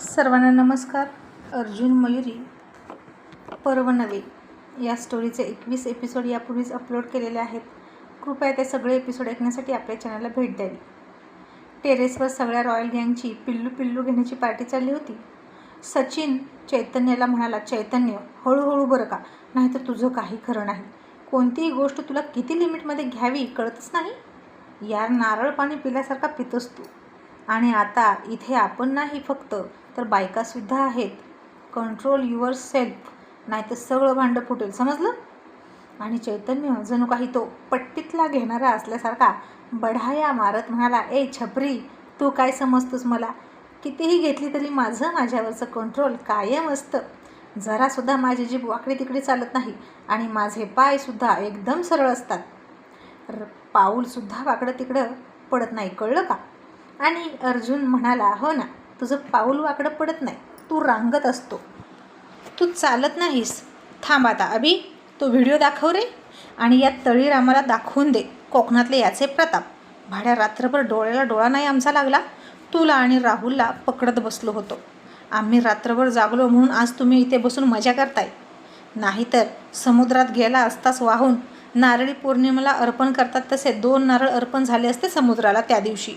सर्वांना नमस्कार. अर्जुन मयुरी पर्व नवे. या स्टोरीचे एकवीस एपिसोड यापूर्वीच अपलोड केलेले आहेत. कृपया ते सगळे एपिसोड ऐकण्यासाठी आपल्या चॅनलला भेट द्यावी. टेरेसवर सगळ्या रॉयल गँगची पिल्लू पिल्लू घेण्याची पार्टी चालली होती. सचिन चैतन्याला म्हणाला चैतन्य हळूहळू बरं का? नाहीतर तुझं काही खरं नाही. कोणतीही गोष्ट तुला किती लिमिटमध्ये घ्यावी कळतच नाही? यार नारळ पाणी पिल्यासारखा पितोस तू. आणि आता इथे आपण नाही फक्त तर बायकासुद्धा आहेत. कंट्रोल युअर सेल्फ नाहीतर सगळं भांडं फुटेल. समजलं? आणि चैतन्य जणू काही तो पट्टीतला घेणारा असल्यासारखा बढाया मारत म्हणाला ए छपरी तू काय समजतोस मला? कितीही घेतली तरी माझं माझ्यावरचं कंट्रोल कायम असतं. जरासुद्धा माझी जीभ वाकडी तिकडे चालत नाही आणि माझे पायसुद्धा एकदम सरळ असतात. र पाऊलसुद्धा वाकडं तिकडं पडत नाही. कळलं का? आणि अर्जुन म्हणाला हो ना. तुझं पाऊल वाकडं पडत नाही. तू रांगत असतो. तू चालत नाहीस. थांब आता अभि. तो व्हिडिओ दाखव रे. आणि या तळीर आम्हाला दाखवून दे. कोकणातले याचे प्रताप. भाड्या रात्रभर डोळ्याला डोळा नाही आमचा लागला. तुला आणि राहुलला पकडत बसलो होतो. आम्ही रात्रभर जागलो म्हणून आज तुम्ही इथे बसून मजा करताय. नाहीतर समुद्रात गेला असताच वाहून नारळी पौर्णिमेला अर्पण करतात तसे दोन नारळ अर्पण झाले असते समुद्राला त्या दिवशी.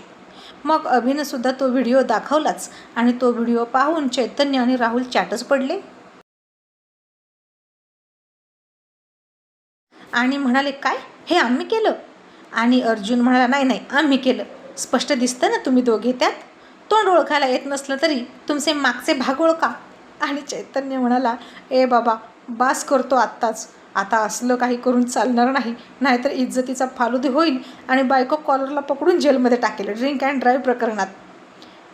मग अभिनंसुद्धा तो व्हिडिओ दाखवलाच आणि तो व्हिडिओ पाहून चैतन्य आणि राहुल चॅटच पडले. आणि म्हणाले काय? हे आम्ही केलं? आणि अर्जुन म्हणाला नाही नाही आम्ही केलं. स्पष्ट दिसतं ना तुम्ही दोघे त्यात? तोंड ओळखायला येत नसलं तरी तुमचे मागचे भाग ओळखा. आणि चैतन्य म्हणाला ए बाबा बास करतो आत्ताच. आता असलं काही करून चालणार नाही. नाहीतर इज्जतीचा फालुदी होईल आणि बायको कॉलरला पकडून जेलमध्ये टाकेल. ड्रिंक अँड ड्राईव्ह प्रकरणात.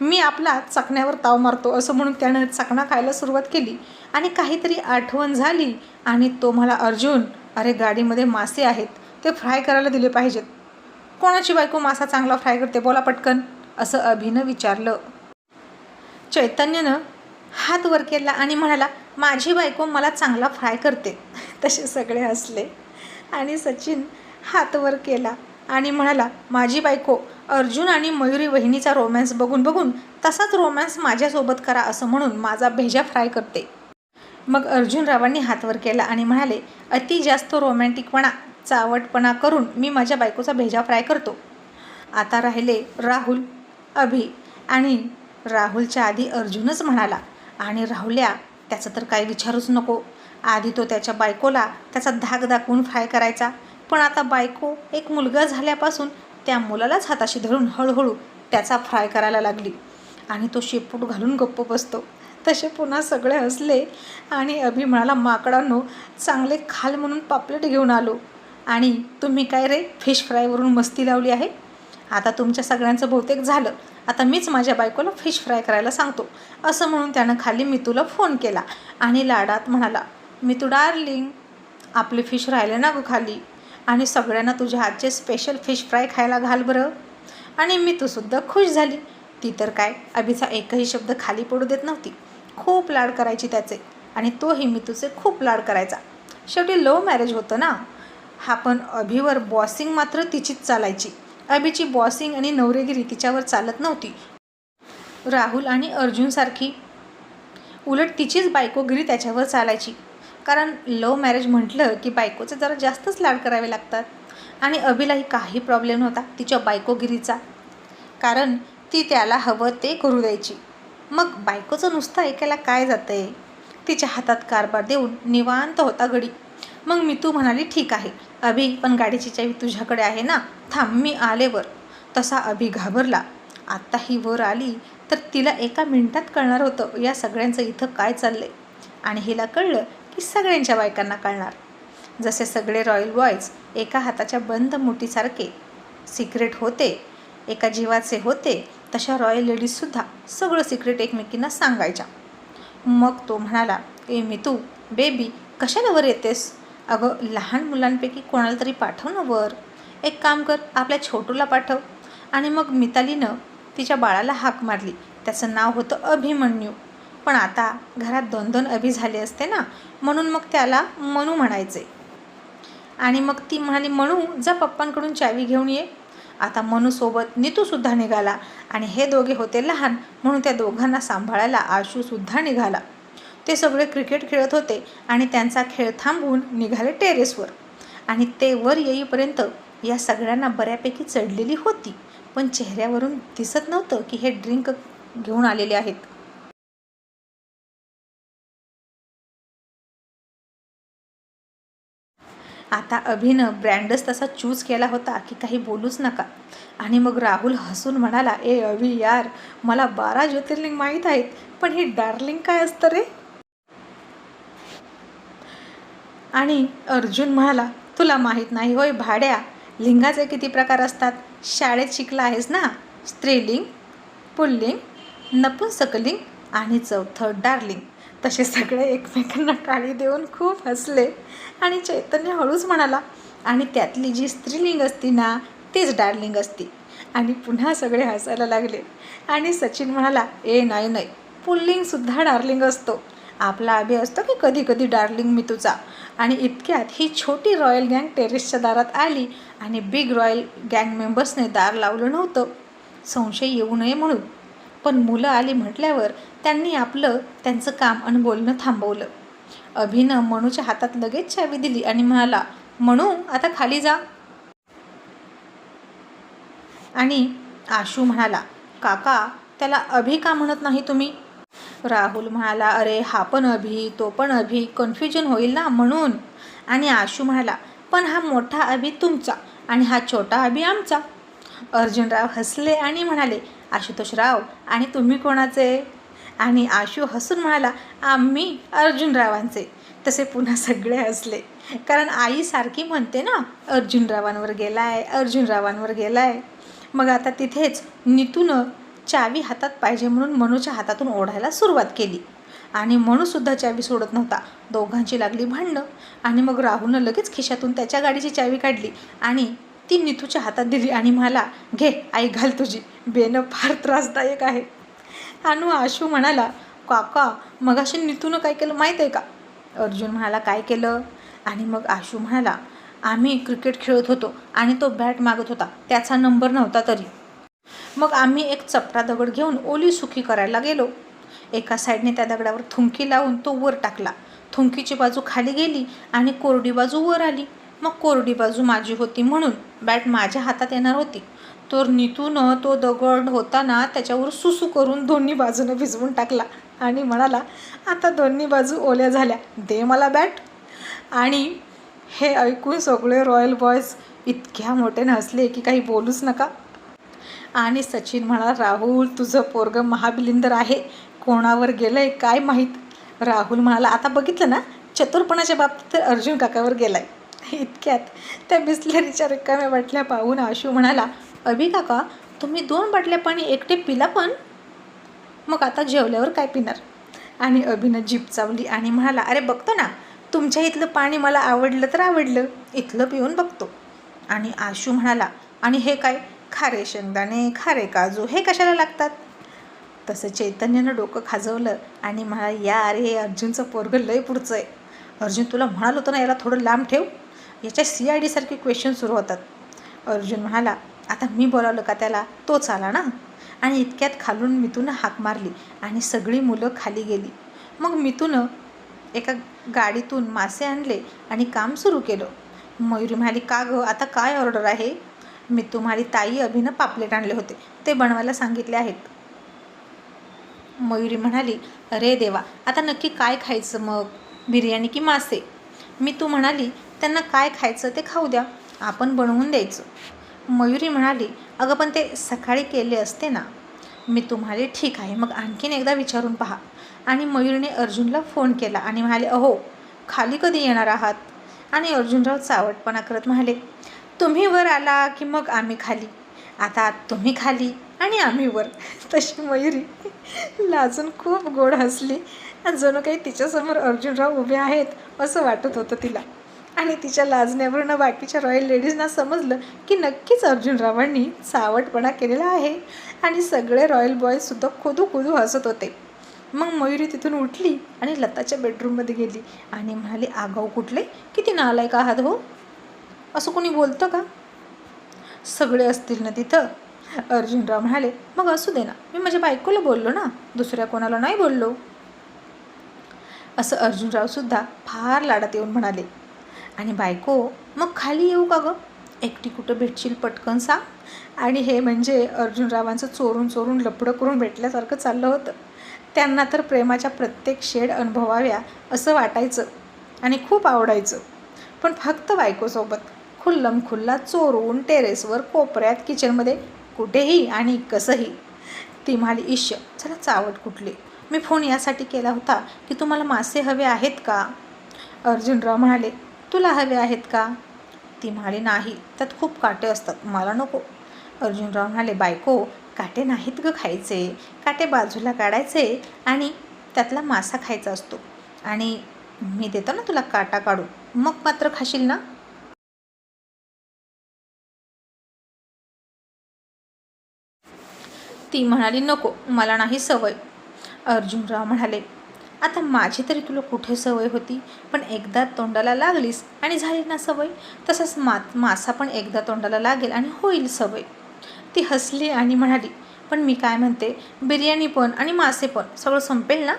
मी आपला चकण्यावर ताव मारतो असं म्हणून त्यानं चकणा खायला सुरुवात केली. आणि काहीतरी आठवण झाली आणि तो मला अर्जुन अरे गाडीमध्ये मासे आहेत ते फ्राय करायला दिले पाहिजेत. कोणाची बायको मासा चांगला फ्राय करते बोला पटकन असं अभिनं विचारलं. चैतन्यनं हात वर केला आणि म्हणाला माझी बायको मला चांगला फ्राय करते. तसे सगळे हसले. आणि सचिन हात वर केला आणि म्हणाला माझी बायको अर्जुन आणि मयुरी वहिनीचा रोमॅन्स बघून बघून तसाच रोमॅन्स माझ्यासोबत करा असं म्हणून माझा भेजा फ्राय करते. मग अर्जुनरावांनी हात वर केला आणि म्हणाले अति जास्त रोमॅन्टिकपणा चावटपणा करून मी माझ्या बायकोचा भेजा फ्राय करतो. आता राहिले राहुल अभि. आणि राहुलच्या आधी अर्जुनच म्हणाला आणि राहुल्या त्याचं तर काही विचारूच नको. आधी तो त्याच्या बायकोला त्याचा धाक दाखवून फ्राय करायचा. पण आता बायको एक मुलगा झाल्यापासून त्या मुलालाच हाताशी धरून हळूहळू त्याचा फ्राय करायला लागली. आणि तो शेपूट घालून गप्प बसतो. तसे पुन्हा सगळे हसले आणि अभि म्हणाला माकडांनो चांगले खाल म्हणून पापलेट घेऊन आलो. आणि तुम्ही काय रे फिश फ्रायवरून मस्ती लावली आहे? आता तुमच्या सगळ्यांचं बहुतेक झालं. आता मीच माझ्या बायकोला फिश फ्राय करायला सांगतो. असं म्हणून त्यानं खाली मितूला फोन केला आणि लाडात म्हणाला मितू डार्लिंग आपले फिश राहिले ना गं खाली? आणि सगळ्यांना तुझ्या हातचे स्पेशल फिश फ्राय खायला घाल बरं. आणि मितूसुद्धा खुश झाली. ती तर काय अभिचा एकही शब्द खाली पडू देत नव्हती. खूप लाड करायची त्याचे आणि तोही मितूचे खूप लाड करायचा. शेवटी लव्ह मॅरेज होतं ना. हा पण अभिवर बॉसिंग मात्र तिचीच चालायची. अभिची बॉसिंग आणि नवरेगिरी तिच्यावर चालत नव्हती. राहुल आणि अर्जुनसारखी उलट तिचीच बायकोगिरी त्याच्यावर चालायची. कारण लव मॅरेज म्हटलं की बायकोचे जरा जास्तच लाड करावे लागतात. आणि अभिलाही काही प्रॉब्लेम नव्हता तिच्या बायकोगिरीचा कारण ती त्याला हवं ते करू द्यायची. मग बायकोचं नुसतं ऐकायला काय जातं आहे तिच्या हातात कारभार देऊन निवांत होता घडी. मग मी तू म्हणाली ठीक आहे. अभि पण गाडीची चावी तुझ्याकडे आहे ना? थांब मी आले वर. तसा अभि घाबरला. आत्ता ही वर आली तर तिला एका मिनिटात कळणार होतं या सगळ्यांचं इथं काय चाललं आणि हिला कळलं की सगळ्यांच्या बायकांना कळणार. जसे सगळे रॉयल बॉयज एका हाताच्या बंद मुठीसारखे सिक्रेट होते एका जीवाचे होते तशा रॉयल लेडीजसुद्धा सगळं सिक्रेट एकमेकींना सांगायच्या. मग तो म्हणाला ए मी तू बेबी कशाने वर येतेस? अगं लहान मुलांपैकी कोणाला तरी पाठव ना वर. एक काम कर आपल्या छोटूला पाठव. आणि मग मितालीनं तिच्या बाळाला हाक मारली. त्याचं नाव होतं अभिमन्यू. पण आता घरात दोन दोन अभि झाले असते ना म्हणून मग त्याला मनू म्हणायचे. आणि मग ती म्हणाली मनू जा पप्पांकडून चावी घेऊन ये. आता मनूसोबत नीतूसुद्धा निघाला. आणि हे दोघे होते लहान म्हणून त्या दोघांना सांभाळायला आशूसुद्धा निघाला. ते सगळे क्रिकेट खेळत होते आणि त्यांचा खेळ थांबवून निघाले टेरेसवर. आणि ते वर येईपर्यंत या सगळ्यांना बऱ्यापैकी चढलेली होती. पण चेहऱ्यावरून दिसत नव्हतं की हे ड्रिंक घेऊन आलेले आहेत. आता अभिनं ब्रँडच तसा चूज केला होता की काही बोलूच नका. आणि मग राहुल हसून म्हणाला ए अभि यार मला बारा ज्योतिर्लिंग माहीत आहेत पण हे डार्लिंग काय असतं रे? आणि अर्जुन म्हणाला तुला माहीत नाही होय भाड्या लिंगाचे किती प्रकार असतात? शाळेत शिकला आहेस ना? स्त्रीलिंग पुल्लिंग नपुंसकलिंग आणि चौथं डार्लिंग. तसे सगळे एकमेकांना टाळी देऊन खूप हसले. आणि चैतन्य हळूच म्हणाला आणि त्यातली जी स्त्रीलिंग असती ना तीच डार्लिंग असती. आणि पुन्हा सगळे हसायला लागले. आणि सचिन म्हणाला ए नाही नाही. पुल्लिंगसुद्धा डार्लिंग असतो. आपला अभि असतो की कधी कधी डार्लिंग मी तुझा. आणि इतक्यात ही छोटी रॉयल गँग टेरेसच्या दारात आली आणि बिग रॉयल गँग मेंबर्सने दार लावलं नव्हतं. संशय येऊ नये म्हणून. पण मुलं आली म्हटल्यावर त्यांनी आपलं त्यांचं काम आणि बोलणं थांबवलं. अभिनं मनूच्या हातात लगेच चावी दिली आणि म्हणाला म्हणू आता खाली जा. आणि आशू म्हणाला काका त्याला अभि का म्हणत नाही तुम्ही? राहुल म्हणाला अरे हा पण अभि तो पण अभि कन्फ्युजन होईल ना म्हणून? आणि आशू म्हणाला पण हा मोठा अभि तुमचा आणि हा छोटा अभि आमचा. अर्जुनराव हसले आणि म्हणाले आशुतोषराव आणि तुम्ही कोणाचे? आणि आशू हसून म्हणाला आम्ही अर्जुनरावांचे. तसे पुन्हा सगळे हसले. कारण आई सारखी म्हणते ना अर्जुनरावांवर गेला आहे अर्जुनरावांवर गेला आहे मग आता तिथेच नितूनं चावी हातात पाहिजे म्हणून मनूच्या हातातून ओढायला सुरुवात केली. आणि मनूसुद्धा चावी सोडत नव्हता. दोघांची लागली भांडणं. आणि मग राहुलनं लगेच खिशातून त्याच्या गाडीची चावी काढली आणि ती नितूच्या हातात दिली आणि म्हणाला घे आई घाल तुझी. बेनं फार त्रासदायक आहे. अनु आशू म्हणाला काका मग अशी नितूनं काय केलं माहीत आहे का? अर्जुन म्हणाला काय केलं? आणि मग आशू म्हणाला आम्ही क्रिकेट खेळत होतो आणि तो बॅट मागत होता. त्याचा नंबर नव्हता तरी. मग आम्ही एक चपटा दगड घेऊन ओली सुखी करायला गेलो. एका साईडने त्या दगडावर थुंकी लावून तो वर टाकला. थुंकीची बाजू खाली गेली आणि कोरडी बाजू वर आली. मग कोरडी बाजू माझी होती म्हणून बॅट माझ्या हातात येणार होती. तर नितूनं तो दगड होताना त्याच्यावर सुसू करून दोन्ही बाजूनं भिजवून टाकला आणि म्हणाला आता दोन्ही बाजू ओल्या झाल्या. दे मला बॅट. आणि हे ऐकून सगळे रॉयल बॉयज इतक्या मोठ्याने हसले की काही बोलूच नका. आणि सचिन म्हणाला राहुल तुझं पोरगं महाबिलिंदर आहे. कोणावर गेलंय काय माहीत? राहुल म्हणाला आता बघितलं ना चतुरपणाच्या बाबतीत तर अर्जुन काकावर गेलाय. इतक्यात त्या बिस्लरीच्या रिकाम्या बाटल्या पाहून आशू म्हणाला अभि काका तुम्ही दोन बाटल्या पाणी एकटे पिला पण? मग आता जेवल्यावर काय पिणार? आणि अभिनं जीप चावली आणि म्हणाला अरे बघतो ना तुमच्या इथलं पाणी मला आवडलं तर आवडलं इथलं पिऊन बघतो. आणि आशू म्हणाला आणि हे काय खारे शेंगदाणे खारे काजू हे कशाला लागतात? तसं चैतन्यानं डोकं खाजवलं आणि मला या अरे हे अर्जुनचं पोरगं लय पुढचं आहे. अर्जुन तुला म्हणाल होतं ना याला थोडं लांब ठेव. याच्या सी आय डीसारखे क्वेश्चन सुरू होतात. अर्जुन म्हणाला आता मी बोलावलं का त्याला? तोच आला ना? आणि इतक्यात खालून मितूनं हाक मारली आणि सगळी मुलं खाली गेली. मग मितूनं एका गाडीतून मासे आणले आणि काम सुरू केलं. मयुरी म्हणाली का गं? आता काय ऑर्डर आहे? मी तुम्हाला ताई अभिनं पापलेट आणले होते. ते बनवायला सांगितले आहेत. मयुरी म्हणाली अरे देवा आता नक्की काय खायचं मग? बिर्याणी की मासे? मी तू म्हणाली त्यांना काय खायचं ते खाऊ द्या. आपण बनवून द्यायचं. मयुरी म्हणाली अगं पण ते सकाळी केले असते ना. मी तुम्हाला ठीक आहे मग आणखीन एकदा विचारून पहा. आणि मयुरीने अर्जुनला फोन केला आणि म्हणाले अहो खाली कधी येणार आहात? आणि अर्जुनराव चावटपणा करत म्हणाले तुम्ही वर आला की मग आम्ही खाली. आता तुम्ही खाली आणि आम्ही वर. तशी मयुरी लाजून खूप गोड हसली. जणू काही तिच्यासमोर अर्जुनराव उभे आहेत असं वाटत होतं तिला. आणि तिच्या लाजण्यावरून बाकीच्या रॉयल लेडीजना समजलं की नक्कीच अर्जुनरावांनी सावटपणा केलेला आहे. आणि सगळे रॉयल बॉयजसुद्धा खुदू खुदू हसत होते. मग मयुरी तिथून उठली आणि लताच्या बेडरूममध्ये गेली. आणि म्हणाली आगाऊ कुठले? किती नालायक आहात हो? असं कोणी बोलतं का? सगळे असतील ना तिथं. अर्जुनराव म्हणाले मग असू दे ना. मी माझ्या बायकोला बोललो ना. दुसऱ्या कोणाला नाही बोललो. असं अर्जुनरावसुद्धा फार लाडात येऊन म्हणाले. आणि बायको मग खाली येऊ का गं? एकटी कुठं भेटशील पटकन सांग. आणि हे म्हणजे अर्जुनरावांचं चोरून चोरून लपडं करून भेटल्यासारखं चाललं होतं. त्यांना तर प्रेमाच्या प्रत्येक शेड अनुभवाव्या असं वाटायचं आणि खूप आवडायचं. पण फक्त बायकोसोबत. खुल्लम खुल्ला चोरून टेरेसवर कोपऱ्यात किचनमध्ये कुठेही आणि कसंही. ती म्हणाली इश्य चला चावट कुठली? मी फोन यासाठी केला होता की तुम्हाला मासे हवे आहेत का? अर्जुनराव म्हणाले तुला हवे आहेत का? ती म्हणाली नाही त्यात खूप काटे असतात मला नको. अर्जुनराव म्हणाले बायको काटे नाहीत ग खायचे. काटे बाजूला काढायचे आणि त्यातला मासा खायचा असतो. आणि मी देतो ना तुला काटा काढून. मग मात्र खाशील ना? ती म्हणाली नको मला नाही सवय. अर्जुनराव म्हणाले आता माझी तरी तुला कुठे सवय होती? पण एकदा तोंडाला लागलीस आणि झाली ना सवय तसंच मा मासा पण एकदा तोंडाला लागेल आणि होईल सवय. ती हसली आणि म्हणाली पण मी काय म्हणते बिर्याणी पण आणि मासे पण सगळं संपेल ना?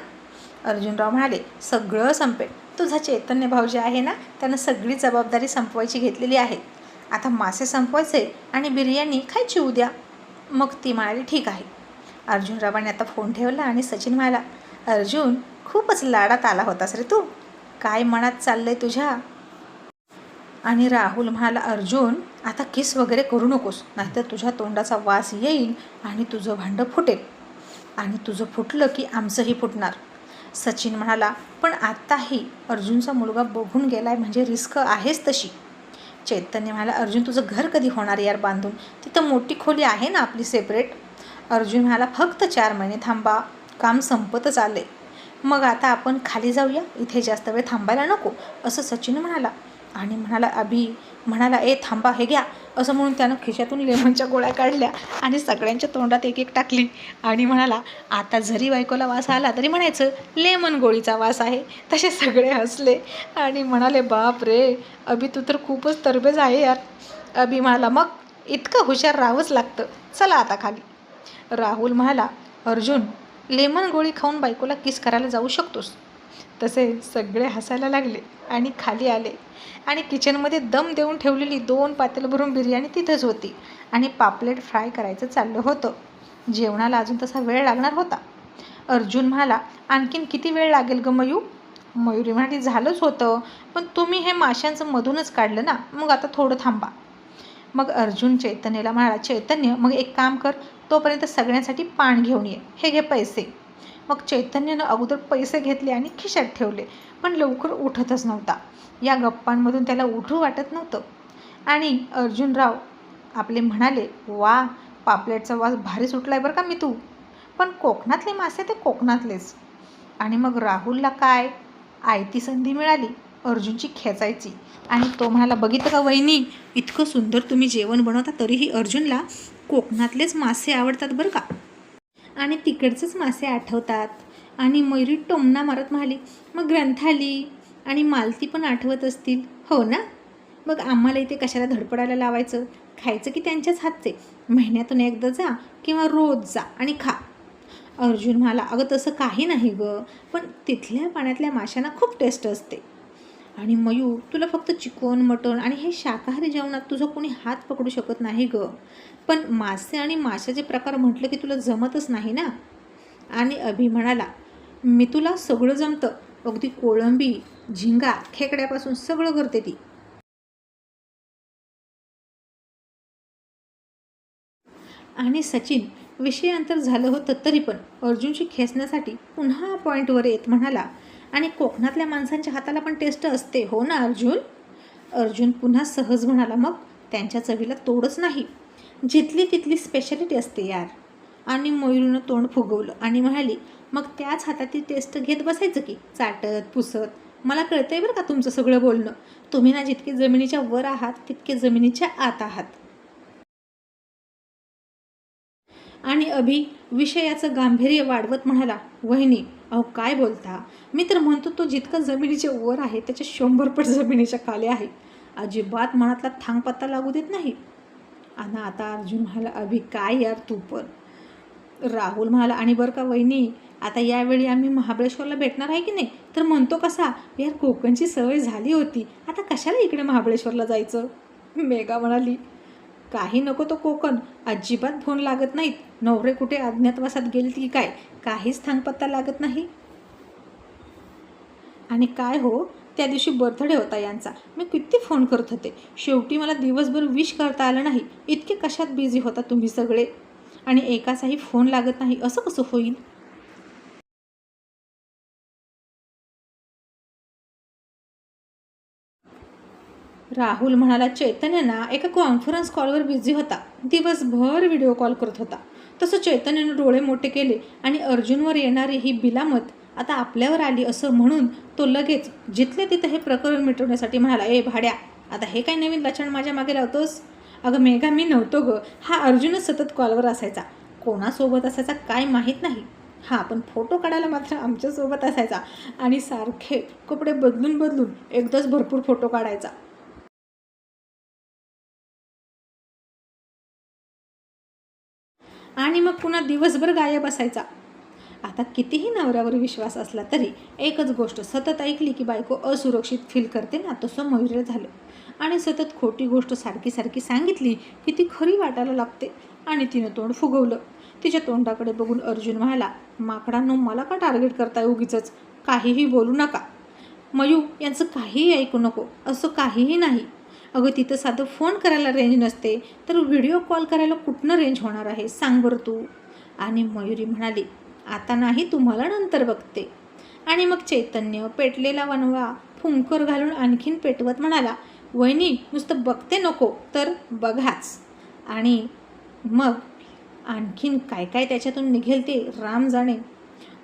अर्जुनराव म्हणाले सगळं संपेल. तुझा चैतन्य भाऊजी आहे ना त्यानं सगळी जबाबदारी संपवायची घेतलेली आहे. आता मासे संपवायचे आणि बिर्याणी खायची उद्या. मग ती म्हणाली ठीक आहे. अर्जुनरावाने आता फोन ठेवला आणि सचिन म्हणाला अर्जुन खूपच लाडात आला होतास रे तू. काय मनात चाललंय तुझ्या? आणि राहुल म्हणाला अर्जुन आता किस वगैरे करू नकोस. नाहीतर तुझ्या तोंडाचा वास येईल आणि तुझं भांडं फुटेल. आणि तुझं फुटलं की आमचंही फुटणार. सचिन म्हणाला पण आत्ताही अर्जुनचा मुलगा बघून गेलाय म्हणजे रिस्क आहेच तशी. चैतन्य म्हणाला अर्जुन तुझं घर कधी होणार यार बांधून? तिथं मोठी खोली आहे ना आपली सेपरेट अर्जुन म्हणाला फक्त चार महिने थांबा काम संपतच आले मग आता आपण खाली जाऊया इथे जास्त वेळ थांबायला नको असं सचिन म्हणाला. आणि म्हणाला अभि म्हणाला ए थांबा हे घ्या असं म्हणून त्यानं खिशातून लेमनच्या गोळ्या काढल्या आणि सगळ्यांच्या तोंडात एक एक टाकली. आणि म्हणाला आता जरी बायकोला वास आला तरी म्हणायचं लेमन गोळीचा वास आहे. तसे सगळे हसले. आणि म्हणाले बाप रे अभि तू तर खूपच तरबेज आहे यार. अभि म्हणाला मग इतकं हुशार राहावंच लागतं. चला आता खाली. राहुल म्हणाला अर्जुन लेमन गोळी खाऊन बायकोला किस करायला जाऊ शकतोस? तसे सगळे हसायला लागले आणि खाली आले. आणि किचनमध्ये दम देऊन ठेवलेली दोन पातेलं भरून बिर्याणी तिथंच होती आणि पापलेट फ्राय करायचं चाललं होतं. जेवणाला अजून तसा वेळ लागणार होता. अर्जुन म्हणाला आणखीन किती वेळ लागेल ग मयू? मयुरी म्हणाली झालंच होतं. पण तुम्ही हे माशांचं मधूनच काढलं ना? मग आता थोडं थांबा. मग अर्जुन चैतन्यला म्हणाला चैतन्य मग एक काम कर. तोपर्यंत सगळ्यांसाठी पान घेऊन ये. हे घे पैसे. मग चैतन्यानं अगोदर पैसे घेतले आणि खिशात ठेवले पण लवकर उठतच नव्हता. या गप्पांमधून त्याला उठू वाटत नव्हतं. आणि अर्जुनराव आपले म्हणाले वा पापलेटचा वास भारी सुटलाय बरं का मी तू पण कोकणातले मासे ते कोकणातलेच. आणि मग राहुलला काय? आयती संधी मिळाली अर्जुनची खेचायची. आणि तो म्हणाला बघितलं का वहिनी इतकं सुंदर तुम्ही जेवण बनवता तरीही अर्जुनला कोकणातलेच मासे आवडतात बरं का? आणि तिकडचेच मासे आठवतात. आणि मयुरी टोमना मारत म्हणाली मग ग्रंथाली आणि मालती पण आठवत असतील. हो ना. मग आम्हाला इथे कशाला धडपडायला लावायचं? खायचं की त्यांच्याच हातचे? महिन्यातून एकदा जा किंवा रोज जा आणि खा. अर्जुन म्हणाला अगं तसं काही नाही गं पण तिथल्या पाण्यातल्या माशांना खूप टेस्ट असते. आणि मयूर तुला फक्त चिकन मटण आणि हे शाकाहारी जेवणात तुझं कोणी हात पकडू शकत नाही गं. पण मासे आणि माशाचे प्रकार म्हटलं की तुला जमतच नाही ना? आणि अभि म्हणाला मी तुला सगळं जमतं. अगदी कोळंबी झिंगा खेकड्यापासून सगळं करते ती. आणि सचिन विषयांतर झालं होतं तरी पण अर्जुनशी खेचण्यासाठी पुन्हा पॉईंटवर येत म्हणाला आणि कोकणातल्या माणसांच्या हाताला पण टेस्ट असते हो ना अर्जुन? अर्जुन पुन्हा सहज म्हणाला मग त्यांच्या चवीला तोडच नाही. जिथली तिथली स्पेशालिटी असते यार. आणि मयुरीनं तोंड फुगवलं आणि म्हणाली मग त्याच हातातील टेस्ट घेत बसायचं की? चाटत पुसत. मला कळतंय बरं का तुमचं सगळं बोलणं. तुम्ही ना जितके जमिनीच्या वर आहात तितके जमिनीच्या आत आहात. आणि अभि विषयाचं गांभीर्य वाढवत म्हणाला वहिनी अहो काय बोलता? मी तर म्हणतो तो जितका जमिनीच्या वर आहे त्याच्या शंभरपट जमिनीच्या खाली आहे. अजिबात मनातला थांगपत्ता लागू देत नाही. आणि आता अर्जुन म्हणाला अभि काय यार तू पण? राहुल म्हणाला आणि बरं का वहिनी आता यावेळी आम्ही महाबळेश्वरला भेटणार आहे की नाही? तर म्हणतो कसा यार कोकणची सवय झाली होती आता कशाला इकडे महाबळेश्वरला जायचं? मेघा म्हणाली काही नको तो कोकण. अजिबात फोन लागत नाहीत. नवरे कुठे अज्ञातवासात गेले की काय? काहीच थांगपत्ता लागत नाही. आणि काय हो? त्या दिवशी बर्थडे होता यांचा. मी किती फोन करत होते. शेवटी मला दिवसभर विश करता आलं नाही. इतके कशात बिझी होता तुम्ही सगळे? आणि एकाचाही फोन लागत नाही. असं कसं होईल? राहुल म्हणाला चैतन्य ना एका कॉन्फरन्स कॉलवर बिझी होता. दिवसभर व्हिडिओ कॉल करत होता. तसं चैतन्यानं डोळे मोठे केले आणि अर्जुनवर येणारी ही बिलामत आता आपल्यावर आली असं म्हणून तो लगेच जिथले तिथं हे प्रकरण मिटवण्यासाठी म्हणाला ए भाड्या आता हे काय नवीन लक्षण माझ्या मागे लावतोस? अगं मेघा मी नव्हतो गं. हा अर्जुनच सतत कॉलवर असायचा. कोणासोबत असायचा काय माहीत नाही. हा पण फोटो काढायला मात्र आमच्यासोबत असायचा आणि सारखे कपडे बदलून बदलून एकदाच भरपूर फोटो काढायचा. आणि मग पुन्हा दिवसभर गायब असायचा. आता कितीही नवऱ्यावर विश्वास असला तरी एकच गोष्ट सतत ऐकली की बायको असुरक्षित फील करते ना तसं मयुरीला झालं. आणि सतत खोटी गोष्ट सारखी सारखी सांगितली की ती खरी वाटायला लागते. आणि तिनं तोंड फुगवलं. तिच्या तोंडाकडे बघून अर्जुन म्हणाला माकडांनो मला का टार्गेट करताय उगीच काहीही बोलू नका. मयू यांचं काहीही ऐकू नको. असं काहीही नाही. अगं तिथं साधं फोन करायला रेंज नसते. तर व्हिडिओ कॉल करायला कुठनं रेंज होणार आहे? सांग बरं तू. आणि मयुरी म्हणाली आता नाही तुम्हाला नंतर बघते. आणि मग चैतन्य पेटलेला वनवा फुंकर घालून आणखीन पेटवत म्हणाला वहिनी नुसतं बघते नको तर बघाच. आणि मग आणखीन काय काय त्याच्यातून निघेल ते राम जाणे.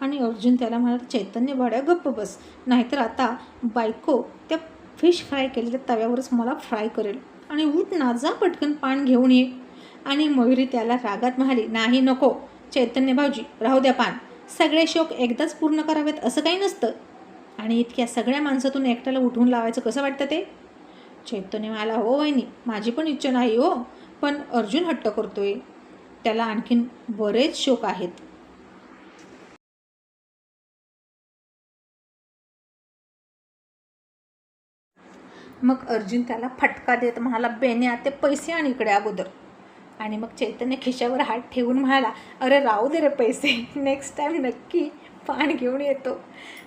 आणि अर्जुन त्याला म्हणाला चैतन्य भाड्या गप्प बस. नाहीतर आता बायको त्या फिश फ्राय केलेल्या तव्यावरच मला फ्राय करेल. आणि उठ ना जा पटकन पान घेऊन ये. आणि मयुरी त्याला रागात म्हणाली नाही नको. चैतन्य भाऊजी राहू द्या पान. सगळे शोक एकदाच पूर्ण करावेत असं काही नसतं. आणि इतक्या सगळ्या माणसातून एकट्याला उठवून लावायचं कसं वाटतं ते? चैतन्य मला हो वहिनी माझी पण इच्छा नाही हो. पण अर्जुन हट्ट करतोय. त्याला आणखीन बरेच शोक आहेत. मग अर्जुन त्याला फटका देत म्हणाला बेन्या ते पैसे आणि इकडे अगोदर. आणि मग चैतन्य खिशावर हात ठेवून म्हणाला अरे राहू दे रे पैसे नेक्स्ट टाईम नक्की पान घेऊन येतो.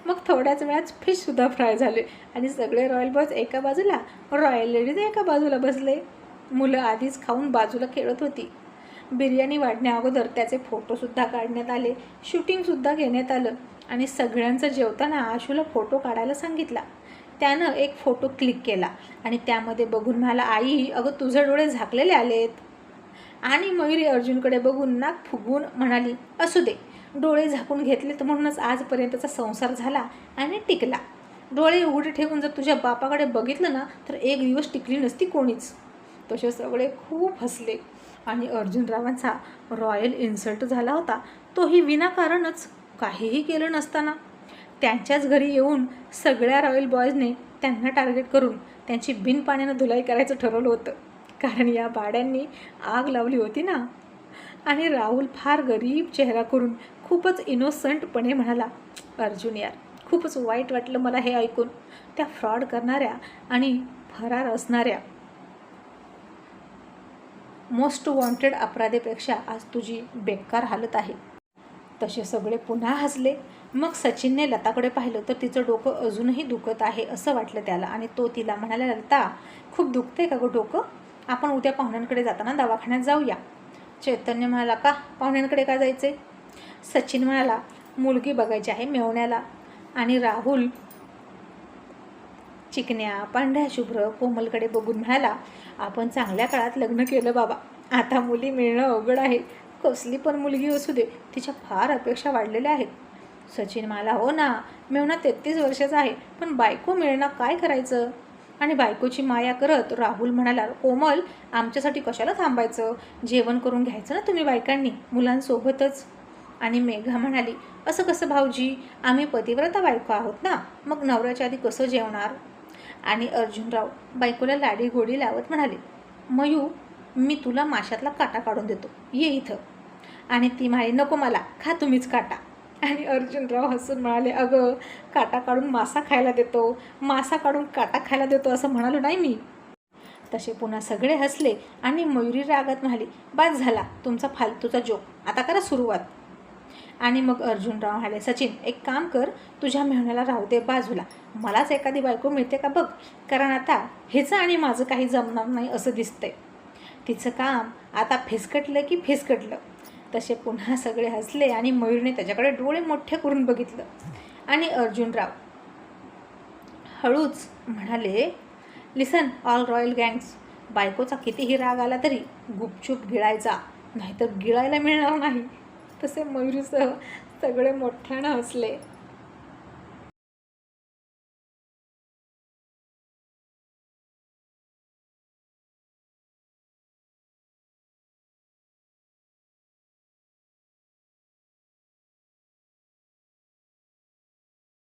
मग थोड्याच वेळात फिशसुद्धा फ्राय झाले आणि सगळे रॉयल बॉयज एका बाजूला रॉयल लेडीज एका बाजूला बसले. मुलं आधीच खाऊन बाजूला खेळत होती. बिर्याणी वाढण्या अगोदर त्याचे फोटोसुद्धा काढण्यात आले शूटिंगसुद्धा घेण्यात आलं आणि सगळ्यांचं जेवताना आशूला फोटो काढायला सांगितला. त्यानं एक फोटो क्लिक केला. आणि त्यामध्ये बघून म्हणाला आई अगं तुझे डोळे झाकलेले आलेत. आणि मयुरी अर्जुनकडे बघून नाक फुगवून म्हणाली असू दे डोळे झाकून घेतले तर म्हणूनच आजपर्यंतचा संसार झाला आणि टिकला. डोळे उघडे ठेवून जर तुझ्या बापाकडे बघितलं ना तर एक दिवस टिकली नसती कोणीच. तसे सगळे खूप हसले. आणि अर्जुनरावांचा रॉयल इन्सल्ट झाला होता. तोही विनाकारणच. काहीही केलं नसताना त्यांच्याच घरी येऊन सगळ्या रॉयल बॉयजने त्यांना टार्गेट करून त्यांची बिन पाण्यानं धुलाई करायचं ठरवलं होतं. कारण या बाड्यांनी आग लावली होती ना. आणि राहुल फार गरीब चेहरा करून खूपच इनोसंटपणे म्हणाला अर्जुन यार खूपच वाईट वाटलं मला हे ऐकून. त्या फ्रॉड करणाऱ्या आणि फरार असणाऱ्या मोस्ट वॉन्टेड अपराधेपेक्षा आज तुझी बेकार हालत आहे. तसे सगळे पुन्हा हसले. मग सचिनने लताकडे पाहिलं तर तिचं डोकं अजूनही दुखत आहे असं वाटलं त्याला. आणि तो तिला म्हणाला लता खूप दुखते का गं डोकं? आपण उद्या पाहुण्यांकडे जाताना दवाखान्यात जाऊया. चैतन्य म्हणाला का? पाहुण्यांकडे का जायचे सचिन म्हणाला मुलगी बघायची आहे मेवण्याला. आणि राहुल चिकन्या पांढऱ्या शुभ्र कोमलकडे बघून म्हणाला आपण चांगल्या काळात लग्न केलं बाबा. आता मुली मिळणं अवघड आहे. कसली पण मुलगी असू दे तिच्या फार अपेक्षा वाढलेल्या आहेत. सचिन मला हो ना मेवणा तेहतीस वर्षाचा आहे पण बायको मिळणं काय करायचं? आणि बायकोची माया करत राहुल म्हणाला कोमल आमच्यासाठी कशाला थांबायचं? जेवण करून घ्यायचं ना तुम्ही बायकांनी मुलांसोबतच. आणि मेघा म्हणाली असं कसं भाऊजी आम्ही पतिव्रता बायको आहोत ना मग नवऱ्याच्या आधी कसं जेवणार? आणि अर्जुनराव बायकोला लाडीगोडी लावत म्हणाले मयू मी तुला माशातला काटा काढून देतो. ये इथं. आणि ती म्हणाली नको मला खा तुम्हीच काटा. आणि अर्जुनराव हसून म्हणाले अगं काटा काढून मासा खायला देतो. मासा काढून काटा खायला देतो असं म्हणालो नाही मी. तसे पुन्हा सगळे हसले आणि मयुरी रागात म्हणाली बाद झाला तुमचा फालतूचा जोक आता करा सुरुवात. आणि मग अर्जुनराव म्हणाले सचिन एक काम कर तुझ्या मेहण्याला राहू दे बाजूला. मलाच एखादी बायको मिळते का बघ. कारण आता हेचं आणि माझं काही जमणार नाही असं दिसतंय. तिचं काम आता फेसकटलं की फेसकटलं. तसे पुन्हा सगळे हसले आणि मयूरने त्याच्याकडे डोळे मोठे करून बघितलं. आणि अर्जुनराव हळूच म्हणाले लिसन ऑल रॉयल गँग्स बायकोचा कितीही राग आला तरी गुपचूप गिळायचा नाहीतर गिळायला मिळणार नाही. तसे मयूरसह सगळे मोठ्यानं हसले.